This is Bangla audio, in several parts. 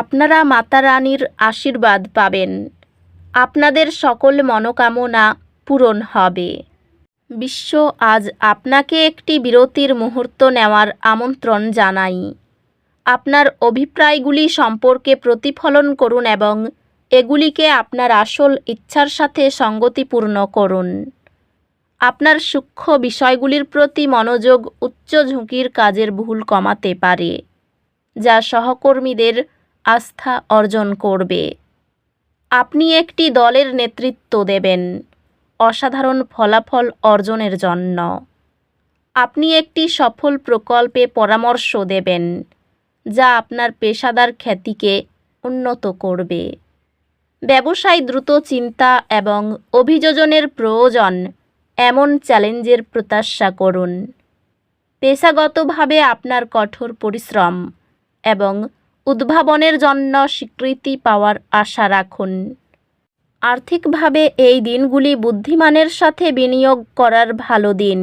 আপনারা মাতা রানীর আশীর্বাদ পাবেন। আপনাদের সকল মনোকামনা পূরণ হবে। বিশ্ব, আজ আপনাকে একটি বিরতির মুহূর্ত নেওয়ার আমন্ত্রণ জানাই। আপনার অভিপ্রায়গুলি সম্পর্কে প্রতিফলন করুন এবং এগুলিকে আপনার আসল ইচ্ছার সাথে সঙ্গতিপূর্ণ করুন। আপনার সূক্ষ্ম বিষয়গুলির প্রতি মনোযোগ উচ্চ ঝুঁকির কাজের ভুল কমাতে পারে, যা সহকর্মীদের আস্থা অর্জন করবে। আপনি একটি দলের নেতৃত্ব দেবেন, অসাধারণ ফলাফল অর্জনের জন্য। আপনি একটি সফল প্রকল্পে পরামর্শ দেবেন, যা আপনার পেশাদার খ্যাতিকে উন্নত করবে। ব্যবসায় দ্রুত চিন্তা এবং অভিযোজনের প্রয়োজন এমন চ্যালেঞ্জের প্রত্যাশা করুন। পেশাগতভাবে আপনার কঠোর পরিশ্রম এবং উদ্ভাবনের জন্য স্বীকৃতি পাওয়ার আশা রাখুন। আর্থিকভাবে এই দিনগুলি বুদ্ধিমানের সাথে বিনিয়োগ করার ভালো দিন।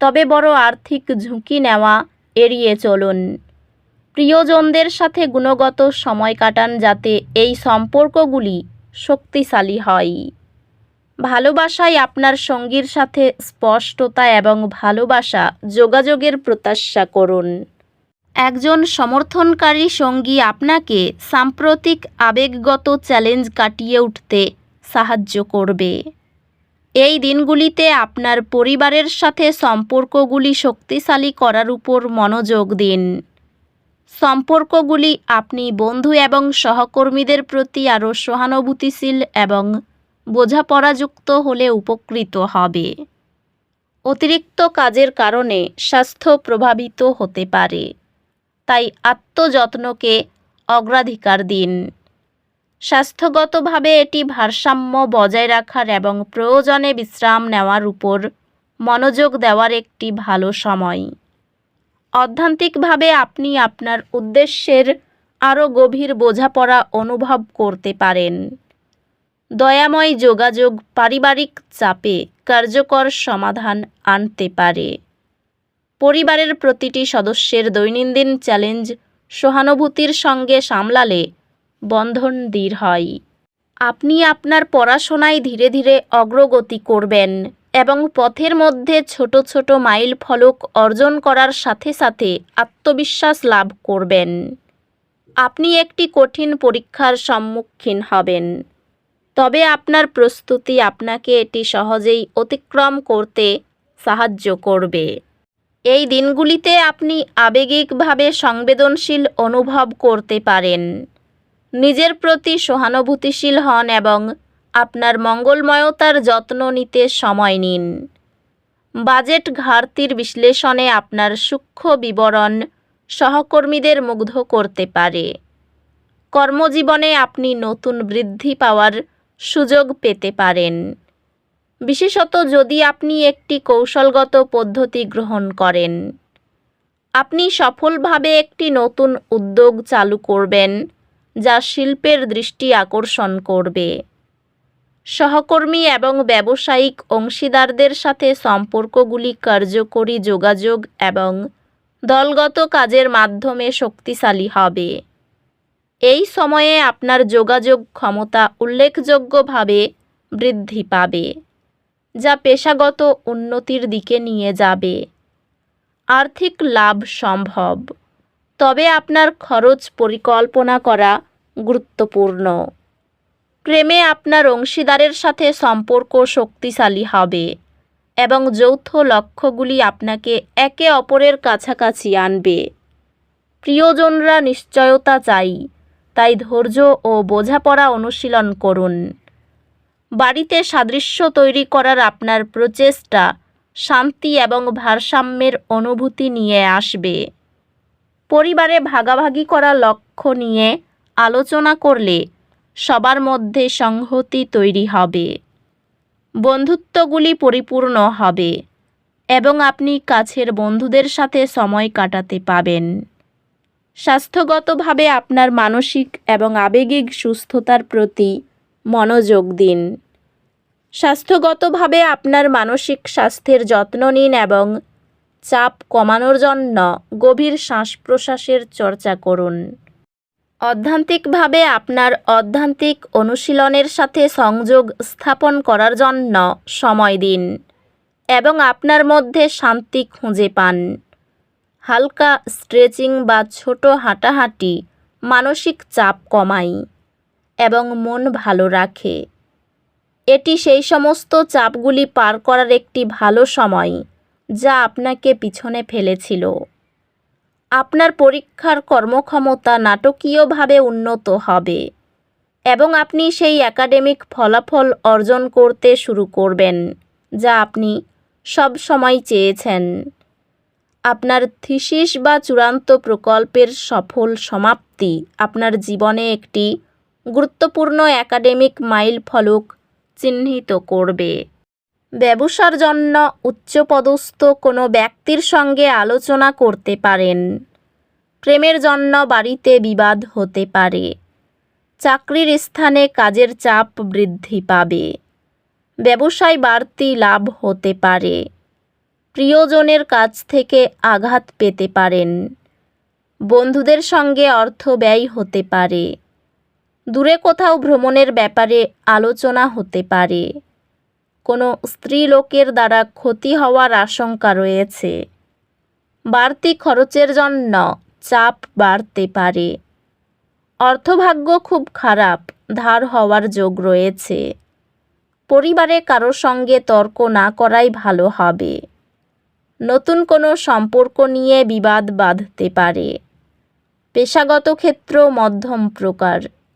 তবে বড় আর্থিক ঝুঁকি নেওয়া, এড়িয়ে চলুন। প্রিয়জনদের সাথে গুণগত সময় কাটান যাতে এই সম্পর্কগুলি শক্তিশালী হয়। ভালোবাসায় আপনার সঙ্গীর সাথে স্পষ্টতা এবং ভালোবাসা যোগাযোগের প্রত্যাশা করুন। একজন সমর্থনকারী সঙ্গী আপনাকে সাম্প্রতিক আবেগগত চ্যালেঞ্জ কাটিয়ে উঠতে সাহায্য করবে। এই দিনগুলিতে আপনার পরিবারের সাথে সম্পর্কগুলি শক্তিশালী করার উপর মনোযোগ দিন। সম্পর্কগুলি আপনি বন্ধু এবং সহকর্মীদের প্রতি আরও সহানুভূতিশীল এবং বোঝাপড়াযুক্ত হলে উপকৃত হবে। অতিরিক্ত কাজের কারণে স্বাস্থ্য প্রভাবিত হতে পারে। তাই আত্মযত্নকে অগ্রাধিকার দিন। স্বাস্থ্যগতভাবে এটি ভারসাম্য বজায় রাখার এবং প্রয়োজনে বিশ্রাম নেওয়ার উপর মনোযোগ দেওয়ার একটি ভালো সময়। অধ্যান্তিকভাবে আপনি আপনার উদ্দেশ্যের আরও গভীর বোঝাপড়া অনুভব করতে পারেন। দয়াময় যোগাযোগ পারিবারিক চাপে কার্যকর সমাধান আনতে পারে। পরিবারের প্রতিটি সদস্যের দৈনন্দিন চ্যালেঞ্জ সহানুভূতির সঙ্গে সামলালে বন্ধন দৃঢ় হয়। আপনি আপনার পড়াশোনায় ধীরে ধীরে অগ্রগতি করবেন এবং পথের মধ্যে ছোট ছোট মাইল ফলক অর্জন করার সাথে সাথে আত্মবিশ্বাস লাভ করবেন। আপনি একটি কঠিন পরীক্ষার সম্মুখীন হবেন। তবে আপনার প্রস্তুতি আপনাকে এটি সহজেই অতিক্রম করতে সাহায্য করবে। এই দিনগুলিতে আপনি আবেগিকভাবে সংবেদনশীল অনুভব করতে পারেন। নিজের প্রতি সহানুভূতিশীল হন এবং আপনার মঙ্গলময়তার যত্ন নিতে সময় নিন। বাজেট ঘাটতির বিশ্লেষণে আপনার সূক্ষ্ম বিবরণ সহকর্মীদের মুগ্ধ করতে পারে। কর্মজীবনে আপনি নতুন বৃদ্ধি পাওয়ার সুযোগ পেতে পারেন। বিশেষত যদি আপনি একটি কৌশলগত পদ্ধতি গ্রহণ করেন। আপনি সফলভাবে একটি নতুন উদ্যোগ চালু করবেন, যা শিল্পের দৃষ্টি আকর্ষণ করবে। সহকর্মী এবং ব্যবসায়িক অংশীদারদের সাথে সম্পর্কগুলি কার্যকরী যোগাযোগ এবং দলগত কাজের মাধ্যমে শক্তিশালী হবে। এই সময়ে আপনার যোগাযোগ ক্ষমতা উল্লেখযোগ্যভাবে বৃদ্ধি পাবে। যা পেশাগত উন্নতির দিকে নিয়ে যাবে। আর্থিক লাভ সম্ভব। তবে আপনার খরচ পরিকল্পনা করা গুরুত্বপূর্ণ। প্রেমে আপনার অংশীদারের সাথে সম্পর্ক শক্তিশালী হবে এবং যৌথ লক্ষ্যগুলি আপনাকে একে অপরের কাছাকাছি আনবে। প্রিয়জনরা নিশ্চয়তা চাই, তাই ধৈর্য ও বোঝাপড়া অনুশীলন করুন। বাড়িতে সাদৃশ্য তৈরি করার আপনার প্রচেষ্টা, শান্তি এবং ভারসাম্যের অনুভূতি নিয়ে আসবে। পরিবারে ভাগাভাগি করা লক্ষ্য নিয়ে আলোচনা করলে সবার মধ্যে সংহতি তৈরি হবে। বন্ধুত্বগুলি পরিপূর্ণ হবে এবং আপনি কাছের বন্ধুদের সাথে সময় কাটাতে পাবেন। স্বাস্থ্যগতভাবে আপনার মানসিক এবং আবেগিক সুস্থতার প্রতি মনোযোগ দিন। স্বাস্থ্যগতভাবে আপনার মানসিক স্বাস্থ্যের যত্ন নিন এবং চাপ কমানোর জন্য গভীর শ্বাস প্রশ্বাসের চর্চা করুন। অধ্যান্তিকভাবে আপনার অধ্যান্তিক অনুশীলনের সাথে সংযোগ স্থাপন করার জন্য সময় দিন এবং আপনার মধ্যে শান্তি খুঁজে পান। হালকা স্ট্রেচিং বা ছোট হাঁটাহাঁটি মানসিক চাপ কমায়। এবং মন ভালো রাখে। এটি সেই সমস্ত চাপগুলি পার করার একটি ভালো সময় যা আপনাকে পিছনে ফেলেছিল। আপনার পরীক্ষার কর্মক্ষমতা নাটকীয়ভাবে উন্নত হবে এবং আপনি সেই একাডেমিক ফলাফল অর্জন করতে শুরু করবেন, যা আপনি সব সময় চেয়েছেন। আপনার থিসিস বা চূড়ান্ত প্রকল্পের সফল সমাপ্তি আপনার জীবনে একটি গুরুত্বপূর্ণ একাডেমিক মাইল ফলক চিহ্নিত করবে। ব্যবসার জন্য উচ্চপদস্থ কোনো ব্যক্তির সঙ্গে আলোচনা করতে পারেন। প্রেমের জন্য বাড়িতে বিবাদ হতে পারে। চাকরির স্থানে কাজের চাপ বৃদ্ধি পাবে। ব্যবসায় বাড়তি লাভ হতে পারে। প্রিয়জনের কাছ থেকে আঘাত পেতে পারেন। বন্ধুদের সঙ্গে অর্থ ব্যয় হতে পারে। দূরে কোথাও ভ্রমণের ব্যাপারে আলোচনা হতে পারে। কোনো স্ত্রীলোকের দ্বারা ক্ষতি হওয়ার আশঙ্কা রয়েছে। বাড়তি খরচের জন্য চাপ বাড়তে পারে। অর্থভাগ্য খুব খারাপ, ধার হওয়ার যোগ রয়েছে। পরিবারে কারও সঙ্গে তর্ক না করাই ভালো হবে। নতুন কোনো সম্পর্ক নিয়ে বিবাদ বাঁধতে পারে। পেশাগত ক্ষেত্র মধ্যম প্রকার।